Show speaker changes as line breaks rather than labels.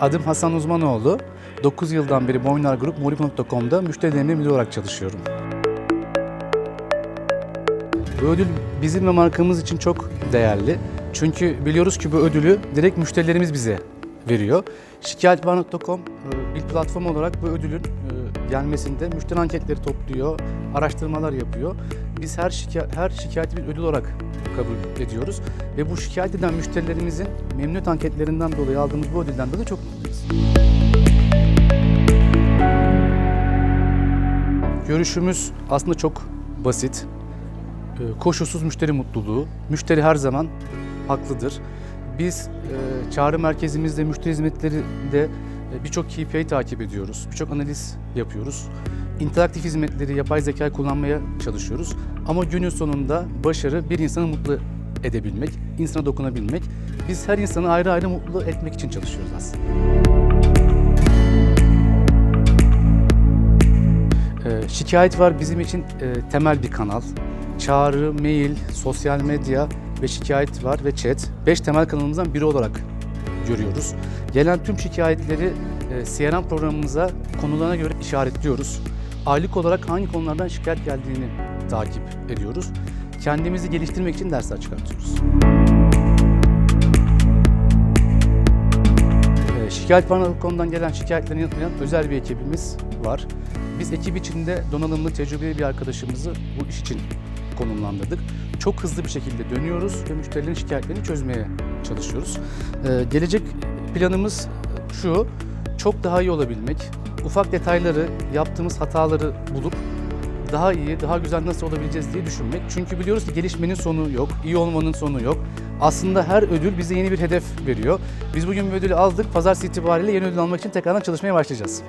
Adım Hasan Uzmanoğlu. 9 yıldan beri Boynar Grup Moliko.com'da müşteri deneyimi müdürü olarak çalışıyorum. Bu ödül bizim ve markamız için çok değerli. Çünkü biliyoruz ki bu ödülü direkt müşterilerimiz bize veriyor. Şikayetvar.com e, bir platform olarak bu ödülün e, gelmesinde müşteri anketleri topluyor, araştırmalar yapıyor. Biz her şikayet, her şikayeti bir ödül olarak kabul ediyoruz ve bu şikayet eden müşterilerimizin memnuniyet anketlerinden dolayı aldığımız bu ödülden dolayı çok mutluyuz. Görüşümüz aslında çok basit. Ee, Koşulsuz müşteri mutluluğu. Müşteri her zaman haklıdır. Biz e, çağrı merkezimizde, müşteri hizmetlerinde e, birçok KPI takip ediyoruz. Birçok analiz yapıyoruz. İnteraktif hizmetleri, yapay zeka kullanmaya çalışıyoruz. Ama günün sonunda başarı bir insanı mutlu edebilmek, insana dokunabilmek. Biz her insanı ayrı ayrı mutlu etmek için çalışıyoruz aslında. Ee, Şikayet var bizim için e, temel bir kanal. Çağrı, mail, sosyal medya ve şikayet var ve chat. Beş temel kanalımızdan biri olarak görüyoruz. Gelen tüm şikayetleri e, CRM programımıza konularına göre işaretliyoruz. Aylık olarak hangi konulardan şikayet geldiğini takip ediyoruz. Kendimizi geliştirmek için dersler çıkartıyoruz. Ee, Şikayet.com'dan gelen şikayetlerini yanıtlayan özel bir ekibimiz var. Biz ekip içinde donanımlı, tecrübeli bir arkadaşımızı bu iş için konumlandırdık. Çok hızlı bir şekilde dönüyoruz ve müşterilerin şikayetlerini çözmeye çalışıyoruz. Ee, gelecek planımız şu, çok daha iyi olabilmek, ufak detayları, yaptığımız hataları bulup daha iyi, daha güzel nasıl olabileceğiz diye düşünmek. Çünkü biliyoruz ki gelişmenin sonu yok, iyi olmanın sonu yok. Aslında her ödül bize yeni bir hedef veriyor. Biz bugün bir ödülü aldık, pazartesi itibariyle yeni ödül almak için tekrardan çalışmaya başlayacağız.